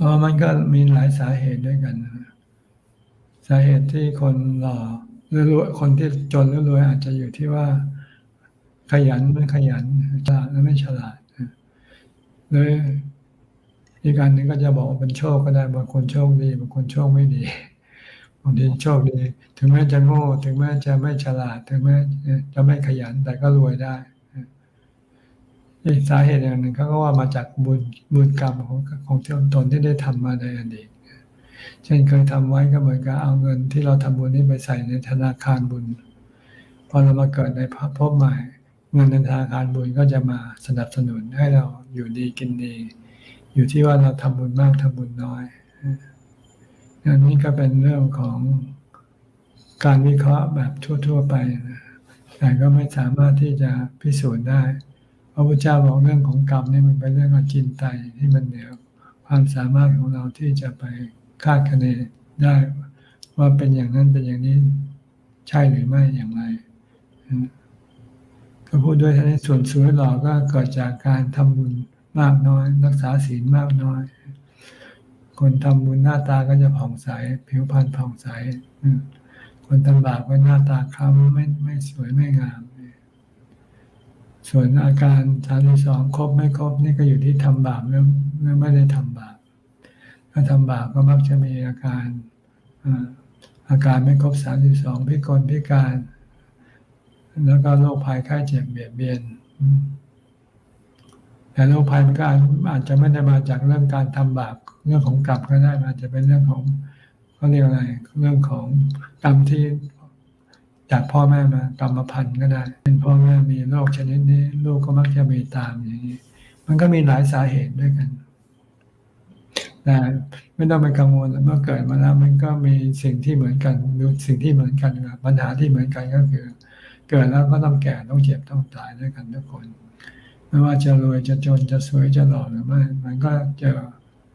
เพราะมันก็มีหลายสาเหตุด้วยกัน สาเหตุที่คนหล่อหรือรวยคนที่จนหรือรวยอาจจะอยู่ที่ว่า ขยันไม่ขยันฉลาดหรือไม่ฉลาดหรืออีกการหนึ่งก็จะบอกว่าเป็นโชคก็ได้บางคนโชคดีบางคนโชคไม่ดีบางทีโชคดี ถึงแม้จะโง่ ถึงแม้จะไม่ฉลาด ถึงแม้จะไม่ขยันแต่ก็รวยได้ อีกสาเหตุอย่างหนึ่งเขาก็ว่ามาจากบุญบุญกรรมของของที่ตนที่ได้ทำมาในอดีตเช่นเคยทำไว้ก็เหมือนกับเอาเงินที่เราทำบุญนี้ไปใส่ในธนาคารบุญ พอเรามาเกิดในภพใหม่ เงินในธนาคารบุญก็จะมาสนับสนุนให้เราอยู่ดีกินดี อยู่ที่ว่าเราทำบุญมากทำบุญน้อยอันนี้ก็เป็นเรื่องของการวิเคราะห์แบบทั่ว ๆ ไปนะแต่ก็ไม่สามารถที่จะพิสูจน์ได้ ระพุทธเจ้าบอกเรื่องของกรรมนี่มันเป็นเรื่องอจินไตยที่มันเหนือความสามารถของเราที่จะไปคาดคะเนได้ว่าเป็นอย่างนั้นเป็นอย่างนี้ใช่หรือไม่อย่างไรก็พูดด้วยท่านส่วนสวยหล่อก็เกิดจากการทำบุญมากน้อย รักษาศีลมากน้อย คนทำบุญหน้าตาก็จะผ่องใส ผิวพรรณผ่องใสคนทำบาปก็หน้าตาคล้ำไม่ไม่สวยไม่งาม ส่วนอาการสามสองครบไม่ครบนี่ก็อยู่ที่ทำบาปหรือไม่ได้ทำบาปถ้าทำบาปก็มักจะมีอาการอาการไม่ครบสามสิบสองพิกลพิการ แล้วก็โรคภัยไข้เจ็บเบียดเบียน แต่โรคภัยมันก็อาจจะไม่ได้มาจากเรื่องการทำบาปเรื่องของกรรมก็ได้อาจจะเป็นเรื่องของเขาเรียกอะไรเรื่องของกรรมที่ จากพ่อแม่มากรรมพันธุ์ก็ได้ เป็นพ่อแม่มีโรคชนิดนี้ ลูกก็มักจะมีตามอย่างนี้ มันก็มีหลายสาเหตุด้วยกันแต่ไม่ต้องไปกังวลเมื่อเกิดมาแล้วมันก็มีสิ่งที่เหมือนกันมีสิ่งที่เหมือนกันปัญหาที่เหมือนกันก็คือ เกิดแล้วก็ต้องแก่ต้องเจ็บต้องตายด้วยกันทุกคน ไม่ว่าจะรวยจะจนจะสวยจะหล่อหรือไม่มันก็เจอ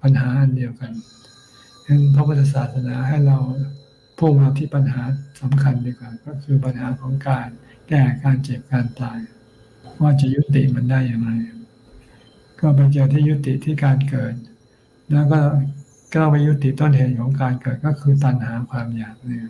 ปัญหาอันเดียวกันฉะนั้นพระพุทธศาสนาให้เรา พุ่งมาที่ปัญหาสำคัญดีกว่า ก็คือปัญหาของการแก้การเจ็บการตาย ว่าจะยุติมันได้อย่างไร ก็ไปเจอที่ยุติที่การเกิด แล้วก็ก็ไปยุติต้นเหตุของการเกิดก็คือตัณหาความอยากเนี่ย